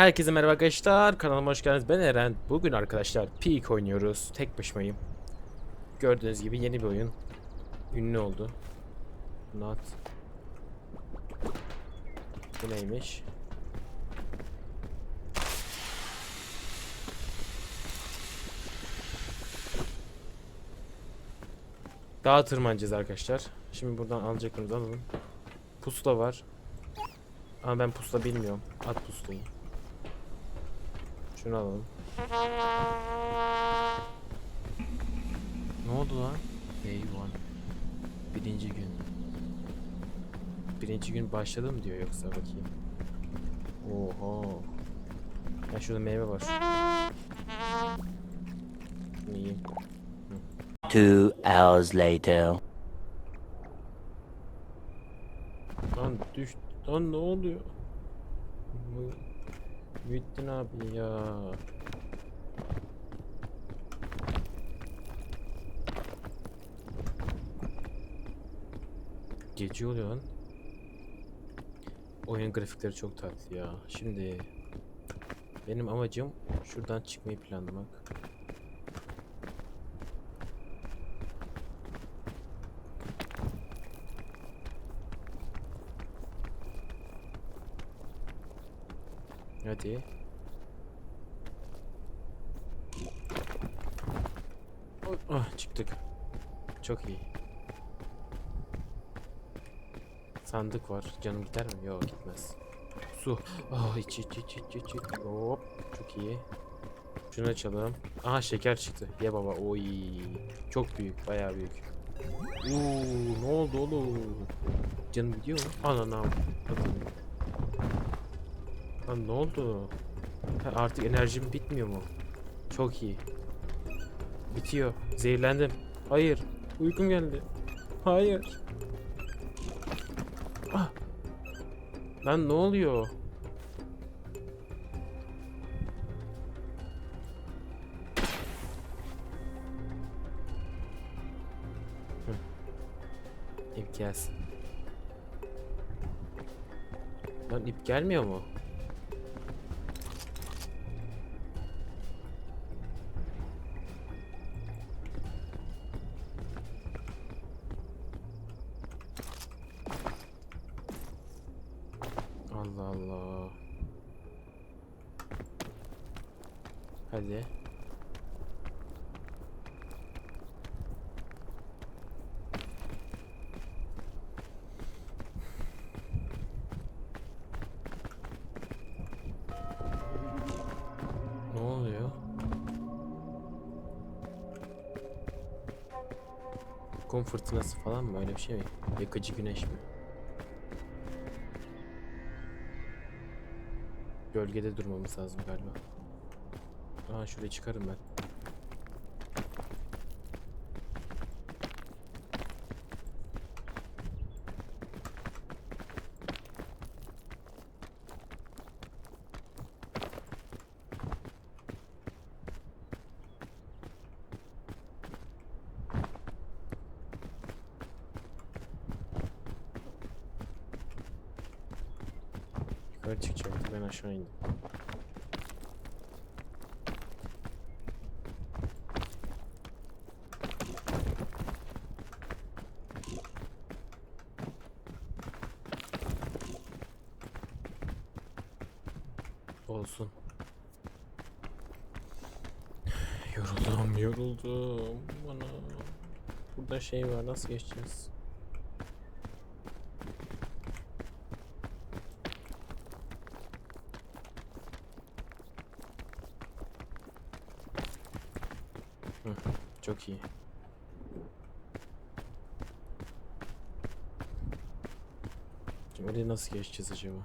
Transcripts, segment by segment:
Herkese merhaba arkadaşlar. Kanalıma hoş geldiniz. Ben Eren. Bugün arkadaşlar Peak oynuyoruz. Tek başımayım. Gördüğünüz gibi yeni bir oyun. Ünlü oldu. Not. Bu neymiş? Dağa tırmanacağız arkadaşlar. Şimdi buradan alacaklarımızı alalım. Pusula var. Ama ben pusula bilmiyorum. At pusulayı. Şunu alalım. Ne oldu lan? Day one. Birinci gün. Birinci gün başladı mı diyor yoksa bakayım. Oho. Ya şurada meyve var. Yiyeyim. Two hours later. Lan düş. Lan ne oluyor? Muhittin abi ya. Gece oluyor lan. Oyun grafikleri çok tatlı ya. Şimdi benim amacım şuradan çıkmayı planlamak. Hadi. Ah çıktık. Çok iyi. Sandık var. Canım gider mi? Yok gitmez. Su. Ah iç iç iç iç iç. Hop. Çok iyi. Şunu açalım. Aha şeker çıktı. Ye baba. Oy. Çok büyük. Bayağı büyük. Uuu ne oldu oğlum? Canım gidiyor mu? Ananam. Bakın. Lan ne oldu? Artık enerjim bitmiyor mu? Çok iyi. Bitiyor. Zehirlendim. Hayır. Uykum geldi. Hayır. Ah. Lan ne oluyor? İp gelsin. Lan ip gelmiyor mu? Allah. Hadi. Ne oluyor? Kum fırtınası falan mı? Öyle bir şey mi? Yakıcı güneş mi? Gölgede durmamız lazım galiba. Aa şuraya çıkarım ben. Yukarı çıkacaktı ben aşağı indim. Olsun. Yoruldum, yoruldum. Bana. Burada şey var, nasıl geçeceğiz? Çok iyi. Şimdi oraya nasıl geçeceğiz acaba?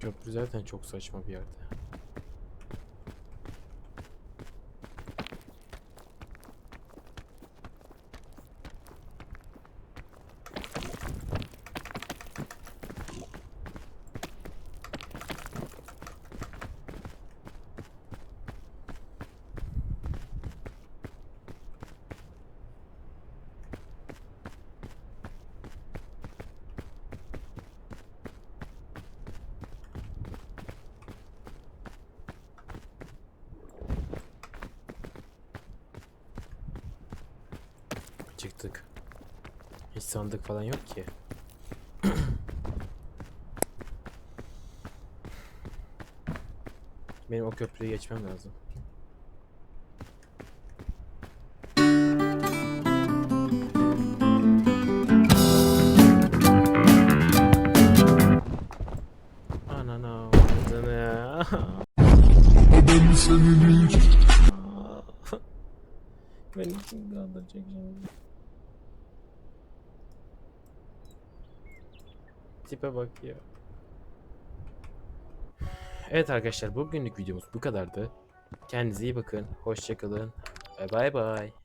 Köprü zaten çok saçma bir yerde. Çıktık. Hiç sandık falan yok ki. Benim o köprüyü geçmem lazım. Anana avradını ya. Beni kim kandıracak şimdi? Tipe bak ya. Evet arkadaşlar bugünlük videomuz bu kadardı. Kendinize iyi bakın. Hoşçakalın. Bye bye bye.